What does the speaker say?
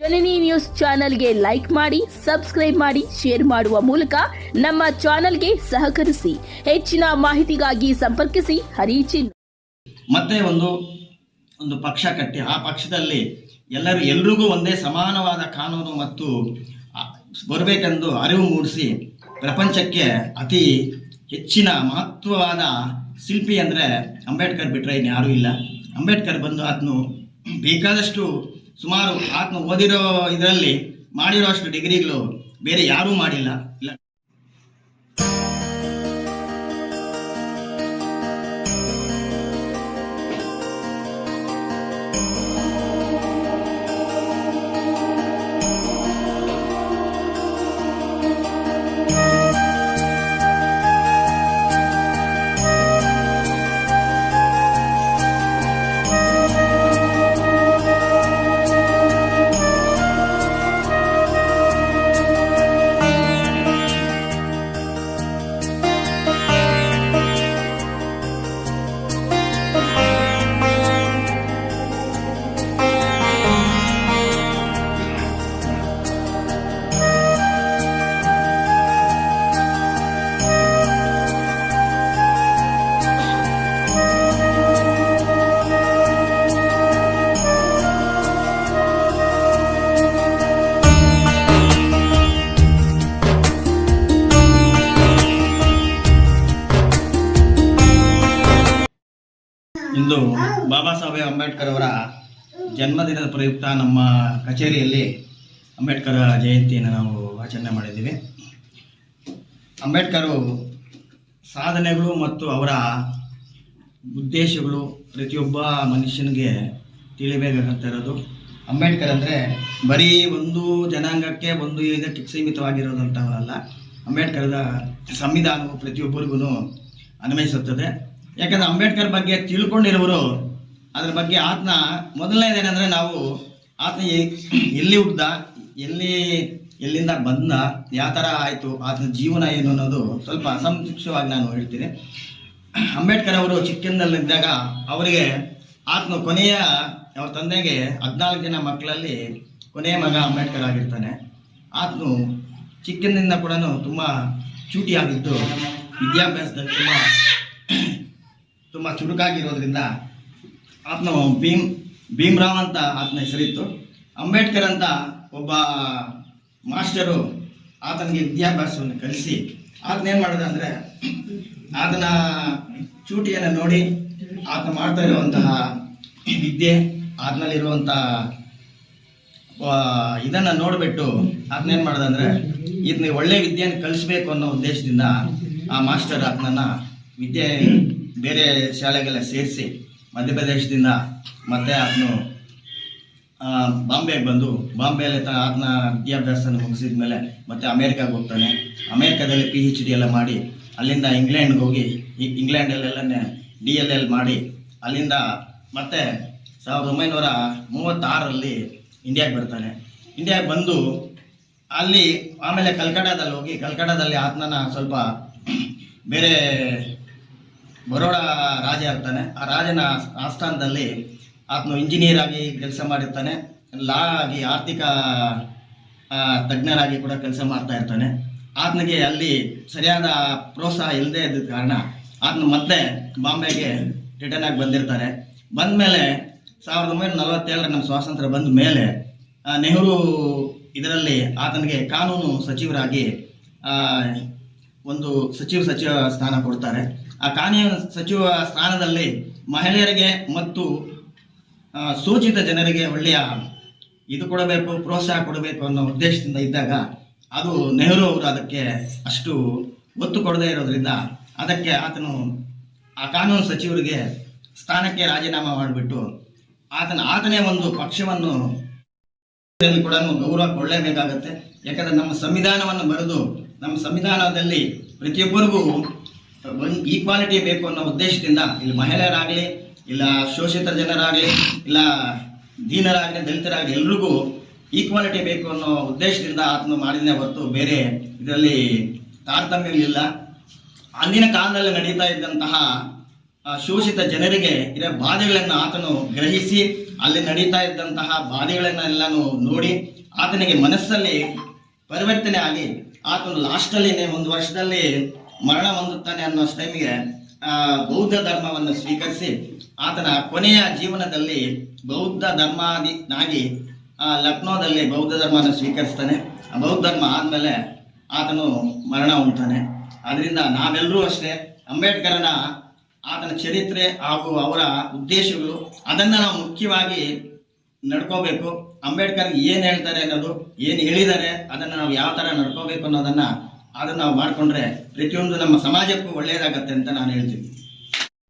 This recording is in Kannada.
ಜನನಿ ನ್ಯೂಸ್ ಚಾನೆಲ್ಗೆ ಲೈಕ್ ಮಾಡಿ, ಸಬ್ಸ್ಕ್ರೈಬ್ ಮಾಡಿ, ಶೇರ್ ಮಾಡುವ ಮೂಲಕ ನಮ್ಮ ಚಾನೆಲ್ಗೆ ಸಹಕರಿಸಿ. ಹೆಚ್ಚಿನ ಮಾಹಿತಿಗಾಗಿ ಸಂಪರ್ಕಿಸಿ. ಹರಿಚಿನ್ ಮತ್ತೆ ಒಂದು ಒಂದು ಪಕ್ಷ ಕಟ್ಟಿ. ಆ ಪಕ್ಷದಲ್ಲಿ ಎಲ್ಲರೂ, ಎಲ್ರಿಗೂ ಒಂದೇ ಸಮಾನವಾದ ಕಾನೂನು ಮತ್ತು ಬರಬೇಕೆಂದು ಅರಿವು ಮೂಡಿಸಿ ಪ್ರಪಂಚಕ್ಕೆ ಅತಿ ಹೆಚ್ಚಿನ ಮಹತ್ವವಾದ ಶಿಲ್ಪಿ ಅಂದರೆ ಅಂಬೇಡ್ಕರ್ ಬಿಟ್ಟರೆ ಇನ್ಯಾರೂ ಇಲ್ಲ. ಅಂಬೇಡ್ಕರ್ ಬಂದು ಅದನ್ನು ಬೇಕಾದಷ್ಟು ಸುಮಾರು ಆತ್ಮ ಓದಿರೋ ಇದರಲ್ಲಿ ಮಾಡಿರೋ ಅಷ್ಟು ಡಿಗ್ರಿಗಳು ಬೇರೆ ಯಾರೂ ಮಾಡಿಲ್ಲ. ಇಲ್ಲ. ಇಂದು ಬಾಬಾ ಸಾಹೇಬ್ ಅಂಬೇಡ್ಕರ್ ಅವರ ಜನ್ಮದಿನದ ಪ್ರಯುಕ್ತ ನಮ್ಮ ಕಚೇರಿಯಲ್ಲಿ ಅಂಬೇಡ್ಕರ್ ಜಯಂತಿಯನ್ನು ನಾವು ಆಚರಣೆ ಮಾಡಿದ್ದೀವಿ. ಅಂಬೇಡ್ಕರು ಸಾಧನೆಗಳು ಮತ್ತು ಅವರ ಉದ್ದೇಶಗಳು ಪ್ರತಿಯೊಬ್ಬ ಮನುಷ್ಯನಿಗೆ ತಿಳಿಬೇಕಾಗಂತ ಇರೋದು. ಅಂಬೇಡ್ಕರ್ ಅಂದರೆ ಬರೀ ಒಂದು ಜನಾಂಗಕ್ಕೆ ಒಂದು ಇದಕ್ಕೆ ಸೀಮಿತವಾಗಿರೋದಂಥವರಲ್ಲ ಅಂಬೇಡ್ಕರ್ದ ಸಂವಿಧಾನವು ಪ್ರತಿಯೊಬ್ಬರಿಗೂ ಅನ್ವಯಿಸುತ್ತದೆ. ಯಾಕಂದ್ರೆ ಅಂಬೇಡ್ಕರ್ ಬಗ್ಗೆ ತಿಳ್ಕೊಂಡಿರೋರು ಅದ್ರ ಬಗ್ಗೆ ಆತನ ಮೊದಲನೇದೇನೆಂದರೆ ನಾವು ಆತನ ಎಲ್ಲಿ ಹುಡ್ದ ಎಲ್ಲಿ, ಎಲ್ಲಿಂದ ಬಂದ, ಯಾವ ಥರ ಆಯಿತು ಆತನ ಜೀವನ ಏನು ಅನ್ನೋದು ಸ್ವಲ್ಪ ಸಂಕ್ಷಿಪ್ತವಾಗಿ ನಾನು ಹೇಳ್ತೀನಿ. ಅಂಬೇಡ್ಕರ್ ಅವರು ಚಿಕ್ಕಂದಲ್ಲಿದ್ದಾಗ ಅವರಿಗೆ ಆತ್ನ ಕೊನೆಯ, ಅವ್ರ ತಂದೆಗೆ ಹದಿನಾಲ್ಕು ಜನ ಮಕ್ಕಳಲ್ಲಿ ಕೊನೆಯ ಮಗ ಅಂಬೇಡ್ಕರ್ ಆಗಿರ್ತಾನೆ. ಆತನು ಚಿಕ್ಕಂದಿನಿಂದ ಕೂಡ ತುಂಬ ಚೂಟಿಯಾಗಿದ್ದು, ವಿದ್ಯಾಭ್ಯಾಸದಲ್ಲಿ ತುಂಬ ತುಂಬ ಚುರುಕಾಗಿರೋದ್ರಿಂದ ಆತ್ಮ ಭೀಮ್, ಭೀಮ್ರಾವ್ ಅಂತ ಆತನ ಹೆಸರಿತ್ತು. ಅಂಬೇಡ್ಕರ್ ಅಂತ ಒಬ್ಬ ಮಾಸ್ಟರು ಆತನಿಗೆ ವಿದ್ಯಾಭ್ಯಾಸವನ್ನು ಕಲಿಸಿ ಆತನೇನು ಮಾಡಿದ ಅಂದರೆ ಆತನ ಚೂಟಿಯನ್ನು ನೋಡಿ ಆತನ ಮಾಡ್ತಾ ಇರುವಂತಹ ವಿದ್ಯೆ ಆತನಲ್ಲಿರುವಂತಹ ಇದನ್ನು ನೋಡಿಬಿಟ್ಟು ಆತನೇನು ಮಾಡ್ದ ಅಂದರೆ ಇದನ್ನ ಒಳ್ಳೆ ವಿದ್ಯೆಯನ್ನು ಕಲಿಸ್ಬೇಕು ಅನ್ನೋ ಉದ್ದೇಶದಿಂದ ಆ ಮಾಸ್ಟರ್ ಆತನನ್ನು ವಿದ್ಯೆ ಬೇರೆ ಶಾಲೆಗೆಲ್ಲ ಸೇರಿಸಿ ಮಧ್ಯಪ್ರದೇಶದಿಂದ ಮತ್ತೆ ಆತನು ಬಾಂಬೆಗೆ ಬಂದು, ಬಾಂಬೆಯಲ್ಲಿ ತ ಆತನ ವಿದ್ಯಾಭ್ಯಾಸನ ಮುಗಿಸಿದ ಮೇಲೆ ಮತ್ತೆ ಅಮೇರಿಕಾಗೆ ಹೋಗ್ತಾನೆ. ಅಮೇರಿಕಾದಲ್ಲಿ ಪಿ ಎಚ್ ಡಿ ಎಲ್ಲ ಮಾಡಿ, ಅಲ್ಲಿಂದ ಇಂಗ್ಲೆಂಡ್ಗೆ ಹೋಗಿ ಇಂಗ್ಲೆಂಡಲ್ಲೆಲ್ಲ ಡಿ ಎಲ್ ಎಲ್ ಮಾಡಿ, ಅಲ್ಲಿಂದ ಮತ್ತೆ ಸಾವಿರದ ಒಂಬೈನೂರ ಮೂವತ್ತಾರರಲ್ಲಿ ಇಂಡಿಯಾಗೆ ಬರ್ತಾನೆ. ಇಂಡಿಯಾಗೆ ಬಂದು ಅಲ್ಲಿ ಆಮೇಲೆ ಕಲ್ಕಟ್ಟಾದಲ್ಲಿ ಹೋಗಿ ಕಲ್ಕಟ್ಟಾದಲ್ಲಿ ಆತನ ಸ್ವಲ್ಪ ಬೇರೆ ಬರೋಡ ರಾಜ ಇರ್ತಾನೆ ಆ ರಾಜನ ಆಸ್ಥಾನದಲ್ಲಿ ಆತನು ಇಂಜಿನಿಯರ್ ಆಗಿ ಕೆಲಸ ಮಾಡಿರ್ತಾನೆ. ಲಾ ಆಗಿ ಆರ್ಥಿಕ ತಜ್ಞರಾಗಿ ಕೂಡ ಕೆಲಸ ಮಾಡ್ತಾ ಇರ್ತಾನೆ. ಆತನಿಗೆ ಅಲ್ಲಿ ಸರಿಯಾದ ಪ್ರೋತ್ಸಾಹ ಇಲ್ಲದೆ ಇದ್ದ ಕಾರಣ ಆತನ ಮತ್ತೆ ಬಾಂಬೆಗೆ ರಿಟರ್ನ್ ಆಗಿ ಬಂದಿರ್ತಾರೆ. ಬಂದಮೇಲೆ ಸಾವಿರದ ಒಂಬೈನೂರ ನಲವತ್ತೇಳರ ನಮ್ಮ ಸ್ವಾತಂತ್ರ್ಯ ಬಂದ ಮೇಲೆ ನೆಹರು ಇದರಲ್ಲಿ ಆತನಿಗೆ ಕಾನೂನು ಸಚಿವರಾಗಿ ಒಂದು ಸಚಿವ ಸಚಿವ ಸ್ಥಾನ ಕೊಡ್ತಾರೆ. ಆ ಕಾನೂನು ಸಚಿವ ಸ್ಥಾನದಲ್ಲಿ ಮಹಿಳೆಯರಿಗೆ ಮತ್ತು ಸೂಚಿತ ಜನರಿಗೆ ಒಳ್ಳೆಯ ಇದು ಕೊಡಬೇಕು, ಪ್ರೋತ್ಸಾಹ ಕೊಡಬೇಕು ಅನ್ನೋ ಉದ್ದೇಶದಿಂದ ಇದ್ದಾಗ ಅದು ನೆಹರು ಅವರು ಅದಕ್ಕೆ ಅಷ್ಟು ಒತ್ತು ಕೊಡದೇ ಇರೋದ್ರಿಂದ ಅದಕ್ಕೆ ಆತನು, ಆ ಕಾನೂನು ಸಚಿವರಿಗೆ ಸ್ಥಾನಕ್ಕೆ ರಾಜೀನಾಮೆ ಮಾಡಿಬಿಟ್ಟು ಆತನ, ಆತನೇ ಒಂದು ಪಕ್ಷವನ್ನು ಕೂಡ ಗೌರವ ಕೊಡಲೇಬೇಕಾಗತ್ತೆ. ಯಾಕಂದ್ರೆ ನಮ್ಮ ಸಂವಿಧಾನವನ್ನು ಬರೆದು, ನಮ್ಮ ಸಂವಿಧಾನದಲ್ಲಿ ಪ್ರತಿಯೊಬ್ಬರಿಗೂ ಈಕ್ವಾಲಿಟಿ ಬೇಕು ಅನ್ನೋ ಉದ್ದೇಶದಿಂದ ಇಲ್ಲಿ ಮಹಿಳೆಯರಾಗಲಿ, ಇಲ್ಲ ಶೋಷಿತ ಜನರಾಗಲಿ, ಇಲ್ಲ ದೀನರಾಗಲಿ, ದಲಿತರಾಗಲಿ ಎಲ್ರಿಗೂ ಈಕ್ವಾಲಿಟಿ ಬೇಕು ಅನ್ನೋ ಉದ್ದೇಶದಿಂದ ಆತನು ಮಾಡಿದನೇ ಹೊರತು ಬೇರೆ ಇದರಲ್ಲಿ ತಾರತಮ್ಯವಿಲ್ಲ ಅಂದಿನ ಕಾಲದಲ್ಲಿ ನಡೀತಾ ಇದ್ದಂತಹ ಶೋಷಿತ ಜನರಿಗೆ ಇರೋ ಬಾಧೆಗಳನ್ನು ಆತನು ಗ್ರಹಿಸಿ, ಅಲ್ಲಿ ನಡೀತಾ ಇದ್ದಂತಹ ಬಾಧೆಗಳನ್ನೆಲ್ಲನೂ ನೋಡಿ ಆತನಿಗೆ ಮನಸ್ಸಲ್ಲಿ ಪರಿವರ್ತನೆ ಆಗಿ, ಆತನು ಲಾಸ್ಟಲ್ಲಿ ಒಂದು ವರ್ಷದಲ್ಲಿ ಮರಣ ಹೊಂದುತ್ತಾನೆ ಅನ್ನೋ ಟೈಮಿಗೆ ಆ, ಬೌದ್ಧ ಧರ್ಮವನ್ನು ಸ್ವೀಕರಿಸಿ ಆತನ ಕೊನೆಯ ಜೀವನದಲ್ಲಿ ಬೌದ್ಧ ಧರ್ಮಾದಿನಾಗಿ ಆ, ಲಕ್ನೋದಲ್ಲಿ ಬೌದ್ಧ ಧರ್ಮವನ್ನು ಸ್ವೀಕರಿಸ್ತಾನೆ. ಬೌದ್ಧ ಧರ್ಮ ಆದ್ಮೇಲೆ ಆತನು ಮರಣ ಹೊಂದ್ತಾನೆ. ಅದರಿಂದ ನಾವೆಲ್ಲರೂ ಅಷ್ಟೇ ಅಂಬೇಡ್ಕರನ ಆತನ ಚರಿತ್ರೆ ಹಾಗೂ ಅವರ ಉದ್ದೇಶಗಳು ಅದನ್ನ ನಾವು ಮುಖ್ಯವಾಗಿ ನಡ್ಕೋಬೇಕು. ಅಂಬೇಡ್ಕರ್ ಏನ್ ಹೇಳ್ತಾರೆ ಅನ್ನೋದು ಏನ್ ಹೇಳಿದ್ದಾರೆ ಅದನ್ನ ನಾವು ಯಾವ ತರ ನಡ್ಕೋಬೇಕು ಅನ್ನೋದನ್ನ ಅದನ್ನ ನಾವು ಮಾಡಿಕೊಂಡ್ರೆ ಪ್ರತಿಯೊಂದು ನಮ್ಮ ಸಮಾಜಕ್ಕೂ ಒಳ್ಳೆಯದಾಗತ್ತೆ ಅಂತ ನಾನು ಹೇಳ್ತೀನಿ.